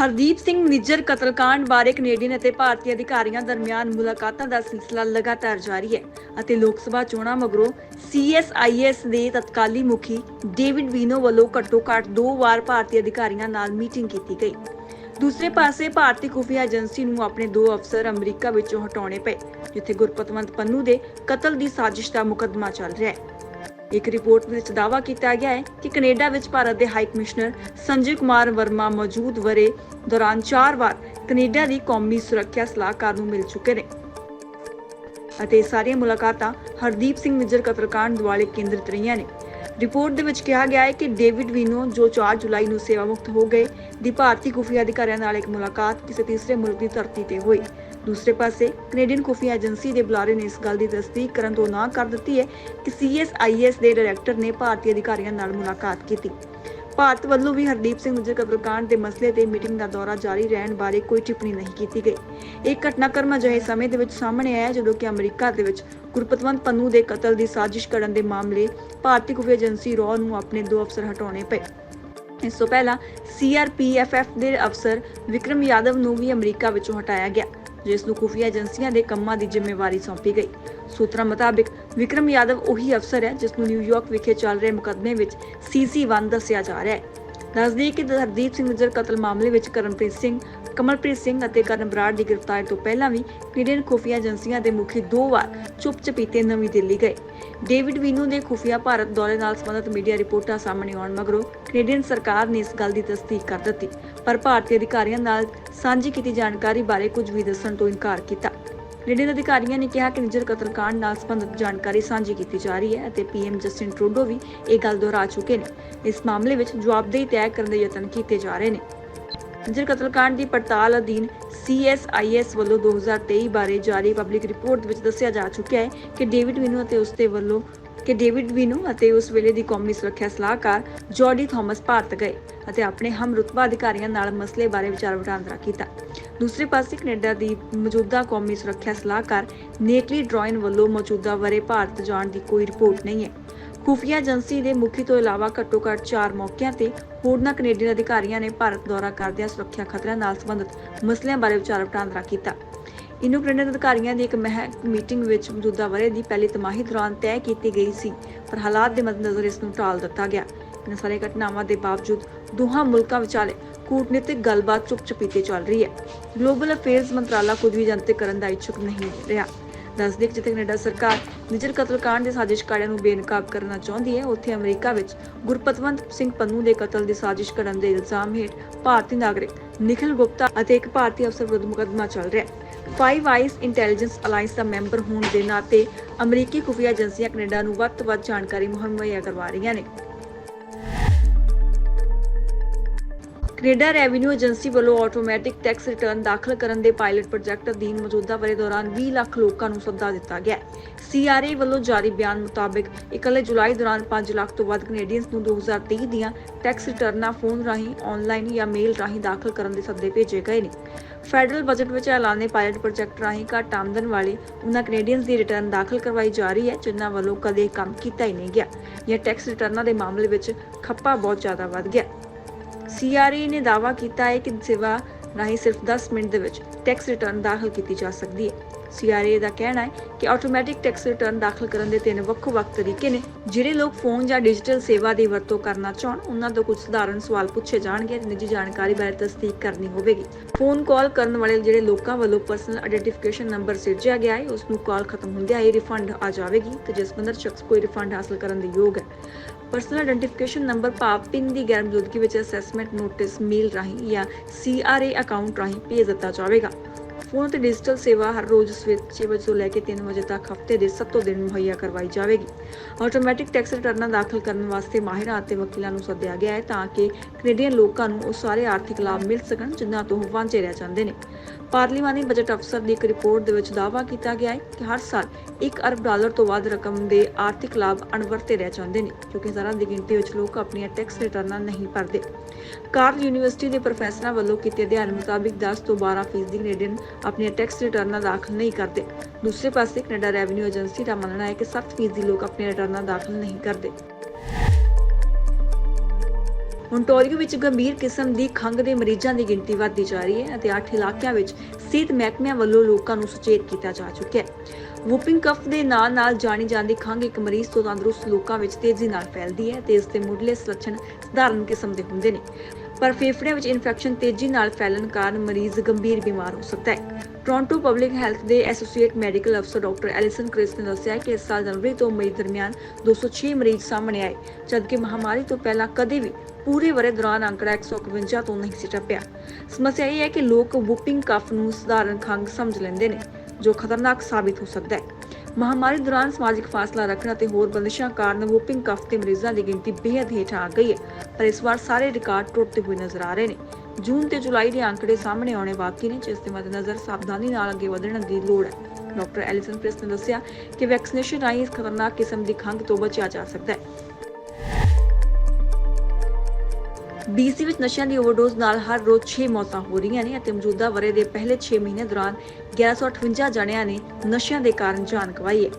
ਹਰਦੀਪ ਸਿੰਘ ਨਿੱਜਰ ਕਤਲकांड ਬਾਰੇ ਕੈਨੇਡੀਅਨ ਅਤੇ ਭਾਰਤੀ ਅਧਿਕਾਰੀਆਂ ਦਰਮਿਆਨ ਮੁਲਾਕਾਤਾਂ ਦਾ ਸਿਲਸਿਲਾ ਲਗਾਤਾਰ ਜਾਰੀ ਹੈ ਅਤੇ ਲੋਕ ਸਭਾ ਚੋਣਾਂ ਮਗਰੋਂ CSIS ਦੇ ਤਤਕਾਲੀ ਮੁਖੀ ਡੇਵਿਡ ਵੀਨੋ ਵੱਲੋਂ ਘੱਟੋ-ਘੱਟ ਦੋ ਵਾਰ ਭਾਰਤੀ ਅਧਿਕਾਰੀਆਂ ਨਾਲ ਮੀਟਿੰਗ ਕੀਤੀ ਗਈ। ਦੂਸਰੇ ਪਾਸੇ ਭਾਰਤੀ ਖੁਫੀਆ ਏਜੰਸੀ ਨੂੰ ਆਪਣੇ ਦੋ ਅਫਸਰ ਅਮਰੀਕਾ ਵਿੱਚੋਂ ਹਟਾਉਣੇ ਪਏ, ਜਿੱਥੇ ਗੁਰਪਤਵੰਤ ਪੰਨੂ ਦੇ ਕਤਲ ਦੀ ਸਾਜ਼ਿਸ਼ ਦਾ ਮੁਕੱਦਮਾ ਚੱਲ ਰਿਹਾ ਹੈ। ਇੱਕ ਰਿਪੋਰਟ ਵਿੱਚ ਦਾਅਵਾ ਕੀਤਾ ਗਿਆ ਹੈ ਕਿ ਕੈਨੇਡਾ ਵਿੱਚ ਭਾਰਤ ਦੇ ਹਾਈ ਕਮਿਸ਼ਨਰ ਸੰਜੇ ਕੁਮਾਰ ਵਰਮਾ ਮੌਜੂਦ ਵਰੇ ਦੌਰਾਨ ਚਾਰ ਵਾਰ ਕੈਨੇਡਾ ਦੀ ਕੌਮੀ ਸੁਰੱਖਿਆ ਸਲਾਹਕਾਰ ਨੂੰ ਮਿਲ ਚੁੱਕੇ ਨੇ। ਅਤੇ ਸਾਰੀਆਂ ਮੁਲਾਕਾਤਾਂ ਹਰਦੀਪ ਸਿੰਘ ਨਿੱਜਰ ਕਤਲकांड ਦੁਆਲੇ ਕੇਂਦਰਿਤ ਰਹੀਆਂ ਨੇ। ਰਿਪੋਰਟ ਦੇ ਵਿੱਚ ਕਿਹਾ ਗਿਆ ਹੈ ਕਿ ਡੇਵਿਡ ਵੀਨੋ, ਜੋ 4 ਜੁਲਾਈ ਨੂੰ ਸੇਵਾ ਮੁਕਤ ਹੋ ਗਏ, ਦੀ ਭਾਰਤੀ ਖੁਫੀਆ ਅਧਿਕਾਰੀਆਂ ਨਾਲ ਇੱਕ ਮੁਲਾਕਾਤ ਕਿਸੇ ਤੀਸਰੇ ਮੁਲਕ ਦੀ ਧਰਤੀ ਤੇ ਹੋਈ। ਦੂਸਰੇ ਪਾਸੇ ਕੈਨੇਡੀਅਨ ਖੁਫੀਆ ਏਜੰਸੀ ਦੇ ਬੁਲਾਰੇ ਨੇ ਇਸ ਗੱਲ ਦੀ ਤਸਦੀਕ ਕਰਨ ਤੋਂ ਨਾ ਕਰ ਦਿੱਤੀ ਹੈ ਕਿ CSIS ਦੇ ਡਾਇਰੈਕਟਰ ਨੇ ਭਾਰਤੀ ਅਧਿਕਾਰੀਆਂ ਨਾਲ ਮੁਲਾਕਾਤ ਕੀਤੀ। ਭਾਰਤ ਵੱਲੋਂ ਵੀ ਹਰਦੀਪ ਸਿੰਘ ਨਿੱਜਰ ਕਤਲकांड ਦੇ ਮਸਲੇ ਤੇ ਮੀਟਿੰਗ ਦਾ ਦੌਰਾ ਜਾਰੀ ਰਹਿਣ ਬਾਰੇ ਕੋਈ ਟਿੱਪਣੀ ਨਹੀਂ ਕੀਤੀ ਗਈ। ਇਹ ਘਟਨਾਕ੍ਰਮ ਅਜਿਹੇ ਸਮੇਂ ਦੇ ਵਿੱਚ ਸਾਹਮਣੇ ਆਇਆ ਜਦੋਂ ਕਿ ਅਮਰੀਕਾ ਦੇ ਵਿੱਚ ਗੁਰਪਤਵੰਤ ਪੰਨੂ ਦੇ ਕਤਲ ਦੀ ਸਾਜ਼ਿਸ਼ ਕਰਨ ਦੇ ਮਾਮਲੇ ਭਾਰਤੀ ਖੁਫੀਆ ਏਜੰਸੀ ਰੋ ਨੂੰ ਆਪਣੇ ਦੋ ਅਫਸਰ ਹਟਾਉਣੇ ਪਏ। ਇਸ ਤੋਂ ਪਹਿਲਾਂ CRPFF ਦੇ ਅਫਸਰ ਵਿਕਰਮ ਯਾਦਵ ਨੂੰ ਵੀ ਅਮਰੀਕਾ ਵਿੱਚੋਂ ਹਟਾਇਆ ਗਿਆ। ਜਿਸ ਨੂੰ ਖੁਫੀਆ ਏਜੰਸੀਆਂ ਦੇ ਕੰਮਾਂ ਦੀ ਜ਼ਿੰਮੇਵਾਰੀ ਸੌਂਪੀ ਗਈ। ਸੂਤਰਾਂ ਮੁਤਾਬਿਕ ਵਿਕਰਮ ਯਾਦਵ ਉਹੀ ਅਫਸਰ ਹੈ ਜਿਸ ਨੂੰ ਨਿਊਯਾਰਕ ਵਿਖੇ ਚੱਲ ਰਹੇ ਮੁਕੱਦਮੇ ਵਿੱਚ CC1 ਦੱਸਿਆ ਜਾ ਰਿਹਾ ਹੈ। ਦੱਸਦੀ ਕਿ ਹਰਦੀਪ ਸਿੰਘ ਨਿੱਜਰ ਕਤਲ ਮਾਮਲੇ ਵਿੱਚ ਕਰਨਪ੍ਰੀਤ ਸਿੰਘ, ਕਮਲਪ੍ਰੀਤ ਸਿੰਘ ਅਤੇ ਕਰਨ ਬਰਾੜ ਦੀ ਗ੍ਰਿਫਤਾਰੀ ਤੋਂ ਪਹਿਲਾਂ ਵੀ ਕੈਨੇਡੀਅਨ ਖੁਫੀਆ ਏਜੰਸੀਆਂ ਦੇ ਮੁਖੀ ਦੋ ਵਾਰ ਚੁੱਪ-ਚਪੀਤੇ ਨਵੀਂ ਦਿੱਲੀ ਗਏ। ਡੇਵਿਡ ਵੀਨੂ ਦੇ ਖੁਫੀਆ ਭਾਰਤ ਦੌਰੇ ਨਾਲ ਸੰਬੰਧਿਤ ਮੀਡੀਆ ਰਿਪੋਰਟਾਂ ਸਾਹਮਣੇ ਆਉਣ ਮਗਰੋਂ ਕੈਨੇਡੀਅਨ ਸਰਕਾਰ ਨੇ ਇਸ ਗੱਲ ਦੀ ਤਸਦੀਕ ਕਰ ਦਿੱਤੀ, ਪਰ ਭਾਰਤੀ ਅਧਿਕਾਰੀਆਂ ਨਾਲ ਸਾਂਝੀ ਕੀਤੀ ਜਾਣਕਾਰੀ ਬਾਰੇ ਕੁਝ ਵੀ ਦੱਸਣ ਤੋਂ ਇਨਕਾਰ ਕੀਤਾ। ਕੈਨੇਡੀਅਨ ਅਧਿਕਾਰੀਆਂ ਨੇ ਕਿਹਾ ਕਿ ਨਿਜਰ ਕਤਲकांड ਨਾਲ ਸੰਬੰਧਿਤ ਜਾਣਕਾਰੀ ਸਾਂਝੀ ਕੀਤੀ ਜਾ ਰਹੀ ਹੈ ਅਤੇ ਪੀਐਮ ਜਸਟਿਨ ਟਰੂਡੋ ਵੀ ਇਹ ਗੱਲ ਦੁਹਰਾ ਚੁੱਕੇ ਨੇ। ਇਸ ਮਾਮਲੇ ਵਿੱਚ ਜਵਾਬਦੇਹੀ ਤੈਅ ਕਰਨ ਦੇ ਯਤਨ ਕੀਤੇ ਜਾ ਰਹੇ ਨੇ। ਨਿਜਰ ਕਤਲकांड ਦੀ ਪੜਤਾਲ ਅਧੀਨ CSIS ਵੱਲੋਂ 2023 ਬਾਰੇ ਜਾਰੀ ਪਬਲਿਕ ਰਿਪੋਰਟ ਵਿੱਚ ਦੱਸਿਆ ਜਾ ਚੁੱਕਿਆ ਹੈ ਕਿ ਡੇਵਿਡ ਵਿਨੋ ਅਤੇ ਉਸ ਦੇ ਵੱਲੋਂ ਕਿ ਡੇਵਿਡ ਵਿਨੋ ਅਤੇ ਉਸ ਵੇਲੇ ਦੀ ਕੌਮੀ ਸੁਰੱਖਿਆ ਸਲਾਹਕਾਰ ਜੌਰਡੀ ਥਾਮਸ ਭਾਰਤ ਗਏ ਅਤੇ ਆਪਣੇ ਹਮ ਅਧਿਕਾਰੀਆਂ ਨਾਲ ਮਸਲੇ ਬਾਰੇ ਵਿਚਾਰ ਵਟਾਂਦਰਾ ਕੀਤਾ। ਦੂਸਰੇ ਪਾਸੇ ਕੈਨੇਡਾ ਦੀ ਮੌਜੂਦਾ ਕੌਮੀ ਸੁਰੱਖਿਆ ਸਲਾਹਕਾਰ ਨੇਕਲੀ ਡਰਾਇਨ ਵੱਲੋਂ ਮੌਜੂਦਾ ਵਰੇ ਭਾਰਤ ਜਾਣ ਦੀ ਕੋਈ ਰਿਪੋਰਟ ਨਹੀਂ ਹੈ। ਖੁਫੀਆ ਏਜੰਸੀ ਦੇ ਮੁਖੀ ਤੋਂ ਇਲਾਵਾ ਘੱਟੋ-ਘੱਟ 4 ਮੌਕਿਆਂ ਤੇ ਹੋਰਨਾਂ ਕੈਨੇਡੀਅਨ ਅਧਿਕਾਰੀਆਂ ਨੇ ਭਾਰਤ ਦੌਰਾ ਕਰਦਿਆਂ ਸੁਰੱਖਿਆ ਖਤਰਿਆਂ ਨਾਲ ਸੰਬੰਧਿਤ ਮਸਲਿਆਂ ਬਾਰੇ ਵਿਚਾਰ ਵਟਾਂਦਰਾ ਕੀਤਾ। ਇਨੋ ਕੈਨੇਡੀਅਨ ਅਧਿਕਾਰੀਆਂ ਦੀ ਇੱਕ ਮਹਿ ਮੀਟਿੰਗ ਵਿੱਚ ਮੌਜੂਦਾ ਵਰੇ ਦੀ ਪਹਿਲੀ ਤਿਮਾਹੀ ਦੌਰਾਨ ਤੈਅ ਕੀਤੀ ਗਈ ਸੀ, ਪਰ ਹਾਲਾਤ ਦੇ ਮੱਦੇਨਜ਼ਰ ਇਸ ਨੂੰ ਟਾਲ ਦਿੱਤਾ ਗਿਆ। ਇਨ੍ਹਾਂ ਸਾਰੇ ਘਟਨਾਵਾਂ ਦੇ ਬਾਵਜੂਦ ਦੋਹਾਂ ਮੁਲਕਾਂ ਵਿਚਾਲੇ ਕੂਟਨੀਤਿਕ ਗੱਲਬਾਤ ਚੁੱਪ-ਚਪੀਤੇ ਚੱਲ ਰਹੀ ਹੈ। ਗਲੋਬਲ ਅਫੇਅਰਸ ਮੰਤਰਾਲਾ ਕੁਝ ਵੀ ਜਨਤਕ ਕਰਨ ਦਾ ਇੱਛੁਕ ਨਹੀਂ ਰਿਹਾ। ਦੱਸਦੇ ਕਿ ਜਿੱਥੇ ਕੈਨੇਡਾ ਸਰਕਾਰ ਨਿਜਰ ਕਤਲकांड ਦੇ ਸਾਜ਼ਿਸ਼ਕਾਰੀਆਂ ਨੂੰ ਬੇਨਕਾਬ ਕਰਨਾ ਚਾਹੁੰਦੀ ਹੈ, ਉੱਥੇ ਅਮਰੀਕਾ ਵਿੱਚ ਗੁਰਪਤਵੰਤ ਸਿੰਘ ਪੰਨੂ ਦੇ ਕਤਲ ਦੀ ਸਾਜ਼ਿਸ਼ ਕਰਨ ਦੇ ਇਲਜ਼ਾਮ ਹੇਠ ਭਾਰਤੀ ਨਾਗਰਿਕ ਨਿਖਿਲ ਗੁਪਤਾ ਅਤੇ ਇੱਕ ਭਾਰਤੀ ਅਫਸਰ ਵਿਰੁੱਧ ਮੁਕੱਦਮਾ ਚੱਲ ਰਿਹਾ ਹੈ। ਫਾਈਵ ਆਈਸ ਇੰਟੈਲੀਜੈਂਸ ਅਲਾਈਅੰਸ ਦਾ ਮੈਂਬਰ ਹੋਣ ਦੇ ਨਾਤੇ ਅਮਰੀਕੀ ਖੁਫੀਆ ਏਜੰਸੀਆਂ ਕੈਨੇਡਾ ਨੂੰ ਵੱਧ ਤੋਂ ਵੱਧ ਜਾਣਕਾਰੀ ਮੁਹੱਈਆ ਕਰਵਾ ਰਹੀਆਂ ਨੇ। ਕੈਨੇਡਾ ਰੈਵਨਿਊ ਏਜੰਸੀ ਵੱਲੋਂ ਆਟੋਮੈਟਿਕ ਟੈਕਸ ਰਿਟਰਨ ਦਾਖਲ ਕਰਨ ਦੇ ਪਾਇਲਟ ਪ੍ਰੋਜੈਕਟ ਅਧੀਨ ਮੌਜੂਦਾ ਵਰੇ ਦੌਰਾਨ 20 ਲੱਖ ਲੋਕਾਂ ਨੂੰ ਸੱਦਾ ਦਿੱਤਾ ਗਿਆ ਹੈ। ਸੀਆਰਏ ਵੱਲੋਂ ਜਾਰੀ ਬਿਆਨ ਮੁਤਾਬਕ ਇਕੱਲੇ ਜੁਲਾਈ ਦੌਰਾਨ 5 ਲੱਖ ਤੋਂ ਵੱਧ ਕੈਨੇਡੀਅਨਸ ਨੂੰ 2023 ਦੀਆਂ ਟੈਕਸ ਰਿਟਰਨਾਂ ਫੋਨ ਰਾਹੀਂ ਆਨਲਾਈਨ ਜਾਂ ਮੇਲ ਰਾਹੀਂ ਦਾਖਲ ਕਰਨ ਦੇ ਸੱਦੇ ਭੇਜੇ ਗਏ ਨੇ। ਫੈਡਰਲ ਬਜਟ ਵਿੱਚ ਐਲਾਨੇ ਪਾਇਲਟ ਪ੍ਰੋਜੈਕਟ ਰਾਹੀਂ ਘੱਟ ਆਮਦਨ ਵਾਲੇ ਉਹਨਾਂ ਕੈਨੇਡੀਅਨਸ ਦੀ ਰਿਟਰਨ ਦਾਖਲ ਕਰਵਾਈ ਜਾ ਰਹੀ ਹੈ, ਜਿਨ੍ਹਾਂ ਵੱਲੋਂ ਕਦੇ ਕੰਮ ਕੀਤਾ ਹੀ ਨਹੀਂ ਗਿਆ। ਜਾਂ ਟੈਕਸ ਰਿਟਰਨਾਂ ਦੇ ਮਾਮਲੇ ਵਿੱਚ ਖੱਪਾ ਬਹੁਤ ਜ਼ਿਆਦਾ ਵੱਧ ਗਿਆ। ਸੀਆਰਏ ਨੇ ਦਾਅਵਾ ਕੀਤਾ ਹੈ ਕਿ ਸੇਵਾ ਰਾਹੀਂ ਸਿਰਫ 10 ਮਿੰਟ ਦੇ ਵਿੱਚ ਟੈਕਸ ਰਿਟਰਨ ਦਾਖਲ ਕੀਤੀ ਜਾ ਸਕਦੀ ਹੈ। ਸੀਆਰਏ ਦਾ ਕਹਿਣਾ ਹੈ ਕਿ ਆਟੋਮੈਟਿਕ ਟੈਕਸ ਰਿਟਰਨ ਦਾਖਲ ਕਰਨ ਦੇ ਤਿੰਨ ਵੱਖ-ਵੱਖ ਤਰੀਕੇ ਨੇ, ਜਿਹੜੇ ਲੋਕ ਫੋਨ ਜਾਂ ਡਿਜੀਟਲ ਸੇਵਾ ਦੀ ਵਰਤੋਂ ਕਰਨਾ ਚਾਹਣ, ਉਹਨਾਂ ਤੋਂ ਕੁਝ ਸਧਾਰਨ ਸਵਾਲ ਪੁੱਛੇ ਜਾਣਗੇ ਤੇ ਨਿੱਜੀ ਜਾਣਕਾਰੀ ਬਾਰੇ ਤਸਦੀਕ ਕਰਨੀ ਹੋਵੇਗੀ। ਫੋਨ ਕਾਲ ਕਰਨ ਵਾਲੇ ਜਿਹੜੇ ਲੋਕਾਂ ਵੱਲੋਂ ਪਰਸਨਲ ਆਇਡੈਂਟੀਫਿਕੇਸ਼ਨ ਨੰਬਰ ਸਿਰਜਿਆ ਗਿਆ ਹੈ, ਉਸ ਨੂੰ ਕਾਲ ਖਤਮ ਹੁੰਦਿਆਂ ਹੀ ਰਿਫੰਡ ਆ ਜਾਵੇਗੀ ਤੇ ਜਿਸ ਬੰਦਰ ਸ਼ਖਸ ਕੋਈ ਰਿਫੰਡ ਹਾਸਲ ਕਰਨ ਦੇ ਯੋਗ ਹੈ। ਪਰਸਨਲ ਆਇਡੈਂਟੀਫਿਕੇਸ਼ਨ ਨੰਬਰ ਭਾਵ ਪਿਨ ਦੀ ਗੈਰ ਮੌਜੂਦਗੀ ਵਿੱਚ ਅਸੈਸਮੈਂਟ ਨੋਟਿਸ ਮੇਲ ਰਾਹੀਂ ਜਾਂ ਸੀਆਰਏ ਅਕਾਊਂਟ ਰਾਹੀਂ ਭੇਜ ਦਿੱਤਾ ਜਾਵੇਗਾ। ਫੋਨ ਤੇ ਡਿਜੀਟਲ ਸੇਵਾ ਹਰ ਰੋਜ਼ ਸਵੇਰ 6 ਵਜੇ ਤੋਂ ਲੈ ਕੇ 3 ਵਜੇ ਤੱਕ ਹਫ਼ਤੇ ਦੇ 7 ਦਿਨ ਮੁਹੱਈਆ ਕਰਵਾਈ ਜਾਵੇਗੀ। ਆਟੋਮੈਟਿਕ ਟੈਕਸ ਰਿਟਰਨਾਂ ਦਾਖਲ ਕਰਨ ਵਾਸਤੇ ਮਾਹਿਰਾਂ ਅਤੇ ਵਕੀਲਾਂ ਨੂੰ ਸੱਦਿਆ ਗਿਆ ਹੈ ਤਾਂ ਕਿ ਕੈਨੇਡੀਅਨ ਲੋਕਾਂ ਨੂੰ ਉਹ ਸਾਰੇ ਆਰਥਿਕ ਲਾਭ ਮਿਲ ਸਕਣ ਜਿਨ੍ਹਾਂ ਤੋਂ ਉਹ ਵਾਂਝੇ ਰਹਿ ਜਾਂਦੇ ਨੇ। ਪਾਰਲੀਮਾਨੀ ਬਜਟ ਅਫਸਰ ਦੀ ਇੱਕ ਰਿਪੋਰਟ ਦੇ ਵਿੱਚ ਦਾਅਵਾ ਕੀਤਾ ਗਿਆ ਹੈ ਕਿ ਹਰ ਸਾਲ 1 ਅਰਬ ਡਾਲਰ ਤੋਂ ਵੱਧ ਰਕਮ ਦੇ ਆਰਥਿਕ ਲਾਭ ਅਣਵਰਤੇ ਰਹਿ ਜਾਂਦੇ ਨੇ, ਕਿਉਂਕਿ ਹਜ਼ਾਰਾਂ ਦੀ ਗਿਣਤੀ ਵਿੱਚ ਲੋਕ ਆਪਣੀਆਂ ਟੈਕਸ ਰਿਟਰਨਾਂ ਨਹੀਂ ਭਰਦੇ। ਕਾਰਲ ਯੂਨੀਵਰਸਿਟੀ ਦੇ ਪ੍ਰੋਫੈਸਰਾਂ ਵੱਲੋਂ ਕੀਤੇ ਅਧਿਐਨ ਮੁਤਾਬਿਕ 10 ਤੋਂ 12 ਫੀਸਦੀ ਕੈਨੇਡੀਅਨ ਆਪਣੀਆਂ ਟੈਕਸ ਰਿਟਰਨਾਂ ਦਾਖਲ ਨਹੀਂ ਕਰਦੇ। ਦੂਸਰੇ ਪਾਸੇ ਕੈਨੇਡਾ ਰੈਵਨਿਊ ਏਜੰਸੀ ਦਾ ਮੰਨਣਾ ਹੈ ਕਿ 7 ਫੀਸਦੀ ਲੋਕ ਆਪਣੀਆਂ ਰਿਟਰਨਾਂ ਦਾਖਲ ਨਹੀਂ ਕਰਦੇ। Ontario ਵਿੱਚ ਗੰਭੀਰ ਕਿਸਮ ਦੀ ਖੰਘ ਦੇ ਮਰੀਜ਼ਾਂ ਦੀ ਗਿਣਤੀ ਵਧਦੀ ਜਾ ਰਹੀ ਹੈ ਅਤੇ 8 ਇਲਾਕਿਆਂ ਵਿੱਚ ਸਿਹਤ ਮਹਿਕਮਿਆਂ ਵੱਲੋਂ ਲੋਕਾਂ ਨੂੰ ਸੁਚੇਤ ਕੀਤਾ ਜਾ ਚੁੱਕਿਆ ਹੈ। ਵੂਪਿੰਗ ਕਫ ਦੇ ਨਾਂ ਨਾਲ ਜਾਣੀ ਜਾਂਦੀ ਖੰਘ ਇੱਕ ਮਰੀਜ਼ ਤੋਂ ਤੰਦਰੁਸਤ ਲੋਕਾਂ ਵਿੱਚ ਤੇਜ਼ੀ ਨਾਲ ਫੈਲਦੀ ਹੈ ਤੇ ਇਸ ਦੇ ਮੁੱਢਲੇ ਲੱਛਣ ਸਧਾਰਨ ਕਿਸਮ ਦੇ ਹੁੰਦੇ ਨੇ। ਪਰ ਫੇਫੜਿਆਂ ਵਿੱਚ ਇਨਫੈਕਸ਼ਨ ਤੇਜ਼ੀ ਨਾਲ ਫੈਲਣ ਕਾਰਨ ਮਰੀਜ਼ ਗੰਭੀਰ ਬਿਮਾਰ ਹੋ ਸਕਦਾ ਹੈ। ਟੋਰਾਂਟੋ ਪਬਲਿਕ ਹੈਲਥ ਦੇ ਐਸੋਸੀਏਟ ਮੈਡੀਕਲ ਅਫਸਰ ਡਾਕਟਰ ਐਲਿਸਨ ਕ੍ਰਿਸ ਨੇ ਦੱਸਿਆ ਕਿ ਇਸ ਸਾਲ ਜਨਵਰੀ ਤੋਂ ਮਈ ਦਰਮਿਆਨ 206 ਮਰੀਜ਼ ਸਾਹਮਣੇ ਆਏ, ਜਦਕਿ ਮਹਾਮਾਰੀ ਤੋਂ ਪਹਿਲਾਂ ਕਦੇ ਵੀ ਪੂਰੇ ਵਰੇ ਦੌਰਾਨ ਅੰਕੜਾ 151 ਤੋਂ ਨਹੀਂ ਸੀ ਟੱਪਿਆ। ਸਮੱਸਿਆ ਇਹ ਹੈ ਕਿ ਲੋਕ ਵੂਪਿੰਗ ਕਫ ਨੂੰ ਸਧਾਰਨ ਖੰਘ ਸਮਝ ਲੈਂਦੇ ਨੇ, ਜੋ ਖਤਰਨਾਕ ਸਾਬਿਤ ਹੋ ਸਕਦਾ ਹੈ। ਮਹਾਮਾਰੀ ਦੌਰਾਨ ਸਮਾਜਿਕ ਫਾਸਲਾ ਰੱਖਣ ਅਤੇ ਹੋਰ ਬੰਦਿਸ਼ਾਂ ਕਾਰਨ ਵੂਪਿੰਗ ਕਫ ਦੇ ਮਰੀਜ਼ਾਂ ਦੀ ਗਿਣਤੀ ਬੇਹੱਦ ਹੇਠ ਆ ਗਈ ਹੈ, ਪਰ ਇਸ ਵਾਰ ਸਾਰੇ ਰਿਕਾਰਡ ਟੁੱਟਦੇ ਹੋਏ ਨਜ਼ਰ ਆ ਰਹੇ ਨੇ। ਜੂਨ ਤੇ ਜੁਲਾਈ ਦੇ ਅੰਕੜੇ ਸਾਹਮਣੇ ਆਉਣੇ ਬਾਕੀ ਨੇ, ਜਿਸ ਦੇ ਮੱਦੇਨਜ਼ਰ ਸਾਵਧਾਨੀ ਨਾਲ ਅੱਗੇ ਵਧਣ ਦੀ ਲੋੜ ਹੈ। ਡਾਕਟਰ ਐਲਿਸਨ ਪ੍ਰਿਸ ਨੇ ਦੱਸਿਆ ਕਿ ਵੈਕਸੀਨੇਸ਼ਨ ਰਾਹੀਂ ਇਸ ਖਤਰਨਾਕ ਕਿਸਮ ਦੀ ਖੰਘ ਤੋਂ ਬਚਿਆ ਜਾ ਸਕਦਾ ਹੈ। BC ਵਿੱਚ ਨਸ਼ਿਆਂ ਦੀ ਓਵਰਡੋਜ਼ ਨਾਲ ਹਰ ਰੋਜ਼ 6 ਮੌਤਾਂ ਹੋ ਰਹੀਆਂ ਨੇ ਅਤੇ ਮੌਜੂਦਾ ਵਰੇ ਦੇ ਪਹਿਲੇ 6 ਮਹੀਨੇ ਦੌਰਾਨ 1158 ਜਣਿਆਂ ਨੇ ਨਸ਼ਿਆਂ ਦੇ ਕਾਰਨ ਜਾਨ ਗਵਾਈ ਹੈ।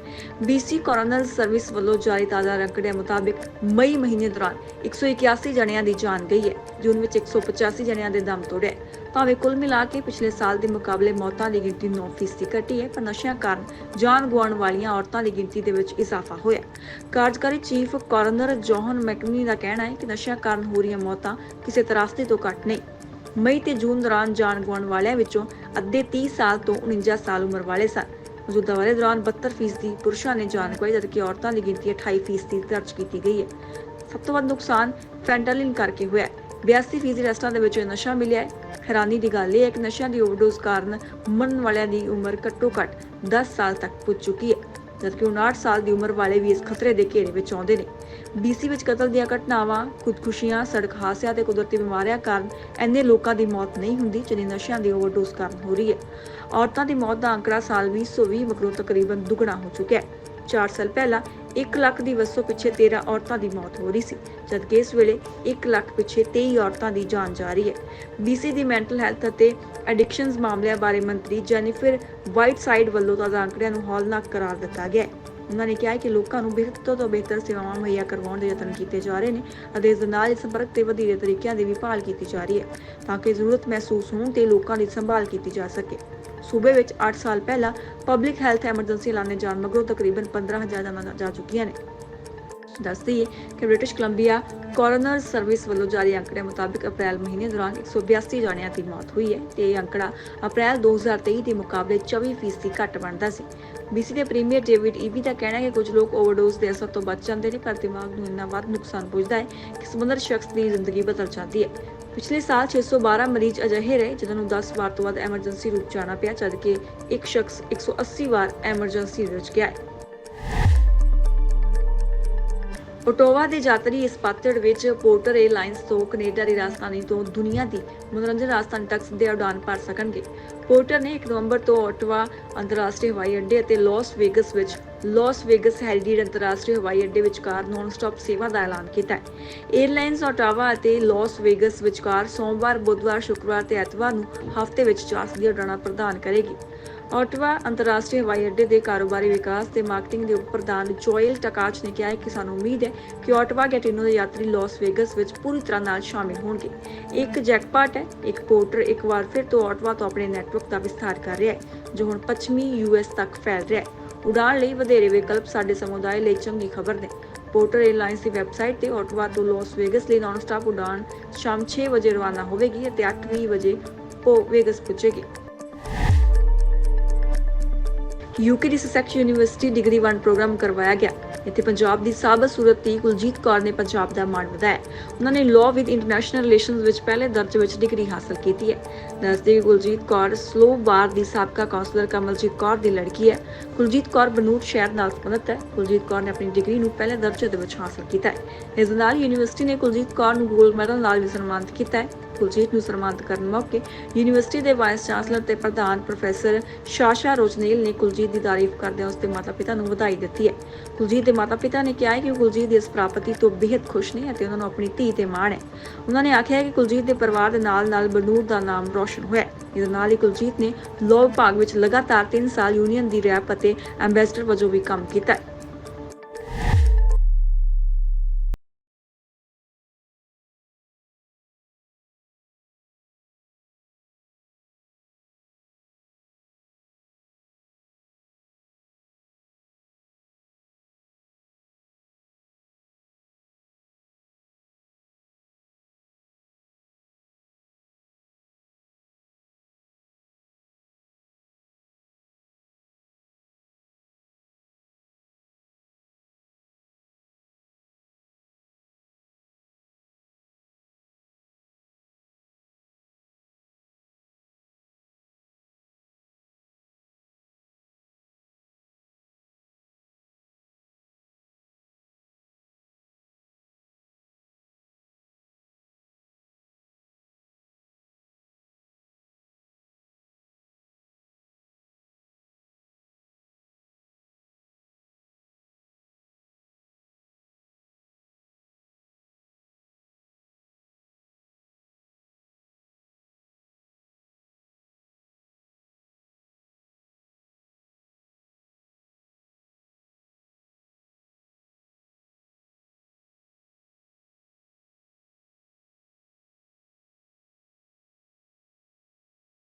ਬੀਸੀ ਕੋਰੋਨਰ ਸਰਵਿਸ ਵੱਲੋਂ ਜਾਰੀ ਤਾਜ਼ਾ ਅੰਕੜਿਆਂ ਮੁਤਾਬਕ ਮਈ ਮਹੀਨੇ ਦੌਰਾਨ 181 ਜਣਿਆਂ ਦੀ ਜਾਨ ਗਈ ਹੈ, ਜੂਨ ਵਿੱਚ 185 ਜਣਿਆਂ ਦੇ ਦਮ ਤੋੜਿਆ ਭਾਵੇਂ ਕੁੱਲ ਮਿਲਾ ਕੇ ਪਿਛਲੇ ਸਾਲ ਦੇ ਮੁਕਾਬਲੇ ਮੌਤਾਂ ਦੀ ਗਿਣਤੀ 9% ਘਟੀ ਹੈ, ਪਰ ਨਸ਼ਿਆਂ ਕਾਰਨ ਜਾਨ ਗਵਾਉਣ ਵਾਲੀਆਂ ਔਰਤਾਂ ਦੀ ਗਿਣਤੀ ਦੇ ਵਿੱਚ ਇਜ਼ਾਫਾ ਹੋਇਆ ਕਾਰਜਕਾਰੀ ਚੀਫ ਕੋਰਨਰ ਜੋਹਨ ਮੈਕਨੀ ਦਾ ਕਹਿਣਾ ਹੈ ਕਿ ਨਸ਼ਿਆਂ ਕਾਰਨ ਹੋ ਰਹੀਆਂ ਮੌਤਾਂ ਕਿਸੇ ਤਰਾਸਦੀ ਤੋਂ ਘੱਟ ਨਹੀਂ। ਮਈ ਤੇ ਜੂਨ ਦੌਰਾਨ ਜਾਨ ਗਵਾਉਣ ਵਾਲਿਆਂ ਵਿੱਚੋਂ ਅੱਧੇ 30 ਸਾਲ ਤੋਂ 49 ਸਾਲ ਉਮਰ ਵਾਲੇ ਸਨ। ਮੌਜੂਦਾ ਵਾਲੇ ਦੌਰਾਨ 72% ਪੁਰਸ਼ਾਂ ਨੇ ਜਾਨ ਗਵਾਈ ਜਦਕਿ ਔਰਤਾਂ ਦੀ ਗਿਣਤੀ 28% ਦਰਜ ਕੀਤੀ ਗਈ ਹੈ। ਸਭ ਤੋਂ ਵੱਧ ਨੁਕਸਾਨ ਫੈਂਟਾਲਿਨ ਕਰਕੇ ਹੋਇਆ ਹੈ। 82% ਰੈਸਟਾਂ ਦੇ ਵਿੱਚ ਨਸ਼ਾ ਮਿਲਿਆ ਹੈ। ਹੈਰਾਨੀ ਦੀ ਗੱਲ ਇਹ ਹੈ ਕਿ ਨਸ਼ਿਆਂ ਦੀ ਓਵਰਡੋਜ਼ ਕਾਰਨ ਮਰਨ ਵਾਲਿਆਂ ਦੀ ਉਮਰ ਘੱਟੋ ਘੱਟ 10 ਸਾਲ ਤੱਕ ਪੁੱਜ ਚੁੱਕੀ ਹੈ, ਜਦਕਿ 59 ਸਾਲ ਦੀ ਉਮਰ ਵਾਲੇ ਵੀ ਇਸ ਖਤਰੇ ਦੇ ਘੇਰੇ ਵਿੱਚ ਆਉਂਦੇ ਨੇ। BC ਵਿੱਚ ਕਤਲ ਦੀਆਂ ਘਟਨਾਵਾਂ, ਖੁਦਕੁਸ਼ੀਆਂ, ਸੜਕ ਹਾਦਸਿਆਂ ਤੇ ਕੁਦਰਤੀ ਬਿਮਾਰੀਆਂ ਕਾਰਨ ਇੰਨੇ ਲੋਕਾਂ ਦੀ ਮੌਤ ਨਹੀਂ ਹੁੰਦੀ ਜਿੰਨੀ ਨਸ਼ਿਆਂ ਦੀ ਓਵਰਡੋਜ਼ ਕਾਰਨ ਹੋ ਰਹੀ ਹੈ। ਔਰਤਾਂ ਦੀ ਮੌਤ ਦਾ ਅੰਕੜਾ ਸਾਲ 2020 ਮਗਰੋਂ ਤਕਰੀਬਨ ਦੁੱਗਣਾ ਹੋ ਚੁੱਕਿਆ ਹੈ। 4 ਸਾਲ ਪਹਿਲਾਂ 1 ਲੱਖ ਦੀ ਵਸੋਂ ਪਿੱਛੇ 13 ਔਰਤਾਂ ਦੀ ਮੌਤ ਹੋ ਰਹੀ ਸੀ ਜਦਕਿ ਇਸ ਵੇਲੇ 1 ਲੱਖ ਪਿੱਛੇ 23 ਔਰਤਾਂ ਦੀ ਜਾਨ ਜਾ ਰਹੀ ਹੈ। BC ਦੀ ਮੈਂਟਲ ਹੈਲਥ ਅਤੇ ਐਡਿਕਸ਼ਨਸ ਮਾਮਲਿਆਂ ਬਾਰੇ ਮੰਤਰੀ ਜੈਨੀਫਰ ਵਾਈਟਸਾਈਡ ਵੱਲੋਂ ਤਾਜ਼ਾ ਅੰਕੜਿਆਂ ਨੂੰ ਹੌਲਨਾਕ ਕਰਾਰ ਦਿੱਤਾ ਗਿਆ ਹੈ। ਉਹਨਾਂ ਨੇ ਕਿਹਾ ਕਿ ਲੋਕਾਂ ਨੂੰ ਬਿਹਤਰ ਤੋਂ ਬਿਹਤਰ ਸੇਵਾਵਾਂ ਮੁਹੱਈਆ ਕਰਵਾਉਣ ਦੇ ਯਤਨ ਕੀਤੇ ਜਾ ਰਹੇ ਨੇ ਅਤੇ ਇਸ ਦੇ ਨਾਲ ਹੀ ਸੰਪਰਕ ਤੇ ਵਧੇਰੇ ਤਰੀਕਿਆਂ ਦੀ ਵੀ ਭਾਲ ਕੀਤੀ ਜਾ ਰਹੀ ਹੈ ਤਾਂ ਕਿ ਜ਼ਰੂਰਤ ਮਹਿਸੂਸ ਹੋਣ ਤੇ ਲੋਕਾਂ ਦੀ ਸੰਭਾਲ ਕੀਤੀ ਜਾ ਸਕੇ। ਸੂਬੇ ਵਿੱਚ 8 ਸਾਲ ਪਹਿਲਾਂ ਪਬਲਿਕ ਹੈਲਥ ਐਮਰਜੈਂਸੀ ਐਲਾਨੇ ਜਾਣ ਮਗਰੋਂ ਤਕਰੀਬਨ 15000 ਜਾਨਾਂ ਜਾ ਚੁੱਕੀਆਂ ਨੇ। ਦੱਸ ਦਈਏ ਕਿ ਬ੍ਰਿਟਿਸ਼ ਕੋਲੰਬੀਆ ਕੋਰੋਨਰ ਸਰਵਿਸ ਵੱਲੋਂ ਜਾਰੀ ਅੰਕੜਿਆਂ ਮੁਤਾਬਕ ਅਪ੍ਰੈਲ ਮਹੀਨੇ ਦੌਰਾਨ 182 ਜਣਿਆਂ ਦੀ ਮੌਤ ਹੋਈ ਹੈ ਤੇ ਇਹ ਅੰਕੜਾ ਅਪ੍ਰੈਲ 2023 ਦੇ ਮੁਕਾਬਲੇ 24% ਘੱਟ ਬਣਦਾ ਸੀ। BC ਦੇ ਪ੍ਰੀਮੀਅਰ ਡੇਵਿਡ ਈਵੀ ਦਾ ਕਹਿਣਾ ਹੈ ਕਿ ਕੁਝ ਲੋਕ ਓਵਰਡੋਜ਼ ਦੇ ਅਸਰ ਤੋਂ ਬਚ ਜਾਂਦੇ ਨੇ, ਪਰ ਦਿਮਾਗ ਨੂੰ ਇੰਨਾ ਵੱਧ ਨੁਕਸਾਨ ਪਹੁੰਚਦਾ ਹੈ ਕਿ ਸਮੁੰਦਰ ਸ਼ਖਸ ਦੀ ਜ਼ਿੰਦਗੀ ਬਦਲ ਜਾਂਦੀ ਹੈ। ਪਿਛਲੇ ਸਾਲ 612 ਮਰੀਜ਼ ਅਜਿਹੇ ਰਹੇ, ਜਿਨ੍ਹਾਂ ਨੂੰ 10 ਵਾਰ ਤੋਂ ਵੱਧ ਐਮਰਜੈਂਸੀ ਰੂਪ ਜਾਣਾ ਪਿਆ, ਜਦਕਿ ਇੱਕ ਸ਼ਖਸ 180 ਵਾਰ ਐਮਰਜੈਂਸੀ ਵਿੱਚ ਗਿਆ ਹੈ। ਓਟੋਵਾ ਦੇ ਯਾਤਰੀ ਇਸ ਪਤਝੜ ਵਿੱਚ ਪੋਰਟਰ 에ਅਰਲਾਈਨਸ ਤੋਂ ਕੈਨੇਡਾ ਦੀ ਰਾਜਧਾਨੀ ਤੋਂ ਦੁਨੀਆ ਦੀ ਮਨੋਰੰਜਨ ਰਾਜਧਾਨੀ ਤੱਕ ਸਿੱਧੇ ਉਡਾਨ ਭਰ ਸਕਣਗੇ। ਪੋਰਟਰ ਨੇ 1 ਨਵੰਬਰ ਤੋਂ ਓਟਵਾ ਅੰਤਰਰਾਸ਼ਟਰੀ ਹਵਾਈ ਅੱਡੇ ਅਤੇ ਲਾਸ ਵੇਗਸ ਵਿੱਚ ਲਾਸ ਵੇਗਸ ਹੈਰੀਟੇਜ ਅੰਤਰਰਾਸ਼ਟਰੀ ਹਵਾਈ ਅੱਡੇ ਵਿਚਕਾਰ ਨਾਨ ਸਟਾਪ ਸੇਵਾ ਦਾ ਐਲਾਨ ਕੀਤਾ ਹੈ। 에ਅਰਲਾਈਨਸ ਓਟਾਵਾ ਅਤੇ ਲਾਸ ਵੇਗਸ ਵਿਚਕਾਰ ਸੋਮਵਾਰ, ਬੁੱਧਵਾਰ, ਸ਼ੁੱਕਰਵਾਰ ਤੇ ਐਤਵਾਰ ਨੂੰ ਹਫ਼ਤੇ ਵਿੱਚ ਚਾਰ ਦੀਆਂ ਉਡਾਣਾਂ ਪ੍ਰਦਾਨ ਕਰੇਗੀ। ਆਟਵਾ ਅੰਤਰਰਾਸ਼ਟਰੀ ਹਵਾਈ ਅੱਡੇ ਦੇ ਕਾਰੋਬਾਰੀ ਵਿਕਾਸ ਤੇ ਮਾਰਕੀਟਿੰਗ ਦੇ ਉਪ ਪ੍ਰਧਾਨ ਜੋਇਲ ਟਕਾਚ ਨੇ ਕਿਹਾ ਹੈ ਕਿ ਸਾਨੂੰ ਉਮੀਦ ਹੈ ਕਿ ਓਟਵਾ ਗੈਟਿਨੋ ਦੇ ਯਾਤਰੀ ਲਾਸ ਵੇਗਸ ਵਿੱਚ ਪੂਰੀ ਤਰ੍ਹਾਂ ਨਾਲ ਸ਼ਾਮਿਲ ਹੋਣਗੇ। ਇੱਕ ਜੈਕਪਾਟ ਹੈ, ਇੱਕ ਪੋਰਟਰ ਇੱਕ ਵਾਰ ਫਿਰ ਤੋਂ ਆਟਵਾ ਤੋਂ ਆਪਣੇ ਨੈਟਵਰਕ ਦਾ ਵਿਸਥਾਰ ਕਰ ਰਿਹਾ ਹੈ, ਜੋ ਹੁਣ ਪੱਛਮੀ ਯੂਐਸ ਤੱਕ ਫੈਲ ਰਿਹਾ ਹੈ। ਉਡਾਣ ਲਈ ਵਧੇਰੇ ਵਿਕਲਪ ਸਾਡੇ ਸਮੁਦਾਇ ਲਈ ਚੰਗੀ ਖਬਰ ਨੇ। ਪੋਰਟਰ 에ਅਰਲਾਈਨਸ ਦੀ ਵੈਬਸਾਈਟ ਤੇ ਆਟਵਾ ਤੋਂ ਲਾਸ ਵੇਗਸ ਲਈ ਨਾਨ ਸਟਾਪ ਉਡਾਣ ਸ਼ਾਮ 6 ਵਜੇ ਰਵਾਨਾ ਹੋਵੇਗੀ ਅਤੇ 8:20 ਵਜੇ ਪੋ ਵੇਗਸ ਪਹੁੰਚੇਗੀ ਯੂਕੇ ਦੀ ਸਸੈਕਸ ਯੂਨੀਵਰਸਿਟੀ ਡਿਗਰੀ 1 ਪ੍ਰੋਗਰਾਮ ਕਰਵਾਇਆ ਗਿਆ। ਇੱਥੇ ਪੰਜਾਬ ਦੀ ਸਾਬਤ ਸੂਰਤੀ ਕੁਲਜੀਤ ਕੌਰ ਨੇ ਪੰਜਾਬ ਦਾ ਮਾਣ ਵਧਾਇਆ। ਉਹਨਾਂ ਨੇ ਲਾਅ ਵਿਦ ਇੰਟਰਨੈਸ਼ਨਲ ਰਿਲੇਸ਼ਨਸ ਵਿੱਚ ਪਹਿਲੇ ਦਰਜੇ ਵਿੱਚ ਡਿਗਰੀ ਹਾਸਲ ਕੀਤੀ ਹੈ। ਦੱਸਦੇ ਕਿ ਕੁਲਜੀਤ ਕੌਰ ਸਲੋ ਬਾਰ ਦੀ ਸਾਬਕਾ ਕਾਉਂਸਲਰ ਕਮਲਜੀਤ ਕੌਰ ਦੀ ਲੜਕੀ ਹੈ। ਕੁਲਜੀਤ ਕੌਰ ਬਨੂੜ ਸ਼ਹਿਰ ਨਾਲ ਸੰਬੰਧਿਤ ਹੈ। ਕੁਲਜੀਤ ਕੌਰ ਨੇ ਆਪਣੀ ਡਿਗਰੀ ਨੂੰ ਪਹਿਲੇ ਦਰਜੇ ਦੇ ਵਿੱਚ ਹਾਸਲ ਕੀਤਾ ਹੈ। ਇਸ ਦੇ ਨਾਲ ਯੂਨੀਵਰਸਿਟੀ ਨੇ ਕੁਲਜੀਤ ਕੌਰ ਨੂੰ ਗੋਲਡ ਮੈਡਲ ਨਾਲ ਵੀ ਸਨਮਾਨਿਤ ਕੀਤਾ ਹੈ। ਕੁਲਜੀਤ ਨੂੰ ਸਨਮਾਨਿਤ ਕਰਨ ਮੌਕੇ ਯੂਨੀਵਰਸਿਟੀ ਦੇ ਵਾਈਸ ਚਾਂਸਲਰ ਤੇ ਪ੍ਰਧਾਨ ਪ੍ਰੋਫੈਸਰ ਸ਼ਾਸ਼ਾ ਰੋਜਨੇਲ ਨੇ ਕੁਲਜੀਤ ਦੀ ਤਾਰੀਫ ਕਰਦਿਆਂ ਉਸ ਦੇ ਮਾਤਾ-ਪਿਤਾ ਨੂੰ ਵਧਾਈ ਦਿੱਤੀ ਹੈ। ਕੁਲਜੀਤ ਦੇ ਮਾਤਾ-ਪਿਤਾ ਨੇ ਕਿਹਾ ਹੈ ਕਿ ਉਹ ਕੁਲਜੀਤ ਦੀ ਇਸ ਪ੍ਰਾਪਤੀ ਤੋਂ ਬੇहद ਖੁਸ਼ ਨੇ ਅਤੇ ਉਹਨਾਂ ਨੂੰ ਆਪਣੀ ਧੀ ਤੇ ਮਾਣ ਹੈ ਉਹਨਾਂ ਨੇ ਆਖਿਆ ਹੈ ਕਿ ਕੁਲਜੀਤ ਦੇ ਪਰਿਵਾਰ ਦੇ ਨਾਲ-ਨਾਲ ਬਨੂਰ ਦਾ ਨਾਮ ਰੋਸ਼ਨ ਹੋਇਆ ਇਸ ਨਾਲ ਹੀ ਕੁਲਜੀਤ ਨੇ ਲਾਅ ਵਿਭਾਗ ਵਿੱਚ ਲਗਾਤਾਰ 3 ਸਾਲ ਯੂਨੀਅਨ ਦੀ ਰੈਪ ਅਤੇ ਐਮਬੈਸਡਰ ਵਜੋਂ ਵੀ ਕੰਮ ਕੀਤਾ ਹੈ।